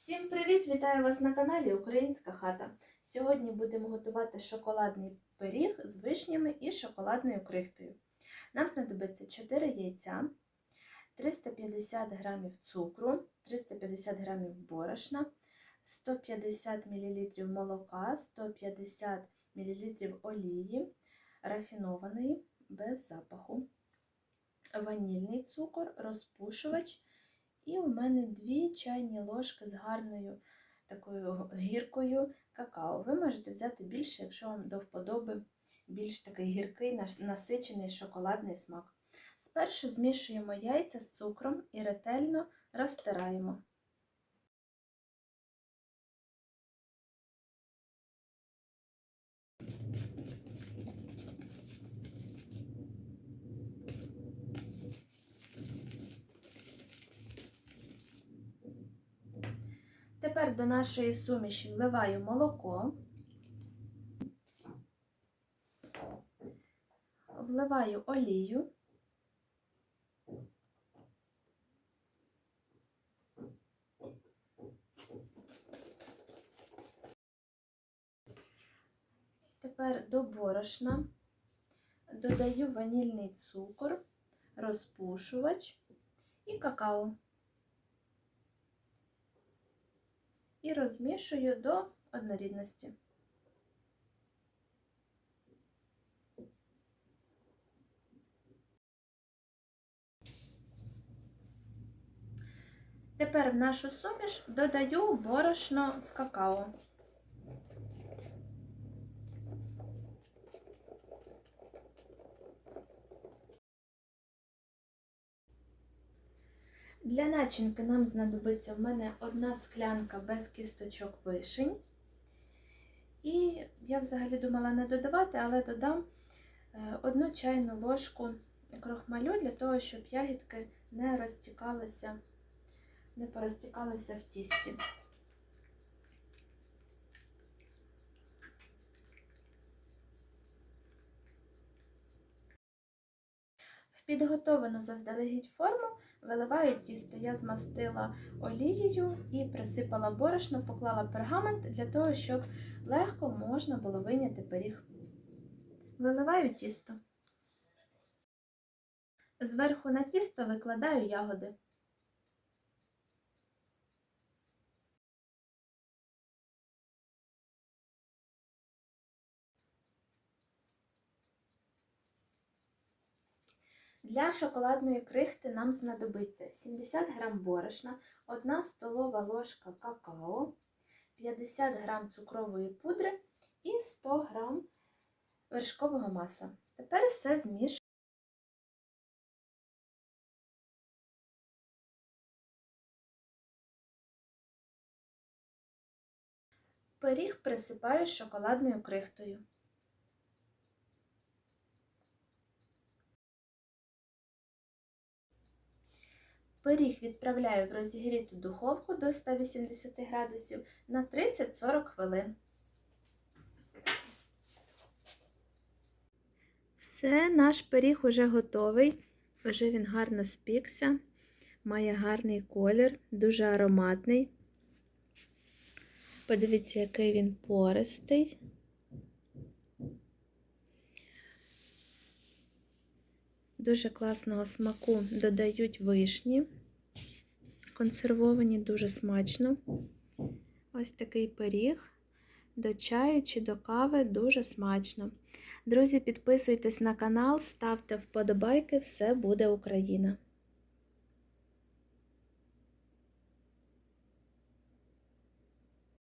Всім привіт! Вітаю вас на каналі Українська хата. Сьогодні будемо готувати шоколадний пиріг з вишнями і шоколадною крихтою. Нам знадобиться 4 яйця, 350 г цукру, 350 г борошна, 150 мл молока, 150 мл олії, рафінованої без запаху, ванільний цукор, розпушувач. І у мене дві чайні ложки з гарною такою гіркою какао. Ви можете взяти більше, якщо вам до вподоби більш такий гіркий, насичений шоколадний смак. Спершу змішуємо яйця з цукром і ретельно розтираємо. Тепер до нашої суміші вливаю молоко, вливаю олію, тепер до борошна. Додаю ванільний цукор, розпушувач і какао. І розмішую до однорідності. Тепер в нашу суміш додаю борошно з какао. Для начинки нам знадобиться в мене одна склянка без кісточок вишень. І я взагалі думала не додавати, але додам е, одну чайну ложку крохмалю для того, щоб ягідки не розтікалися, не порозтікалися в тісті. В підготовлену заздалегідь форму Виливаю тісто, я змастила олією і присипала борошно, поклала пергамент для того, щоб легко можна було виняти пиріг. Виливаю тісто. Зверху на тісто викладаю ягоди. Для шоколадної крихти нам знадобиться 70 г борошна, 1 столова ложка какао, 50 г цукрової пудри і 100 г вершкового масла. Тепер все змішуємо. Пиріг присипаю шоколадною крихтою. Пиріг відправляю в розігріту духовку до 180 градусів на 30-40 хвилин. Все, наш пиріг уже готовий, вже він гарно спікся, має гарний колір, дуже ароматний. Подивіться, який він пористий. Дуже класного смаку додають вишні, консервовані, дуже смачно. Ось такий пиріг. До чаю чи до кави дуже смачно. Друзі, підписуйтесь на канал, ставте вподобайки, все буде Україна!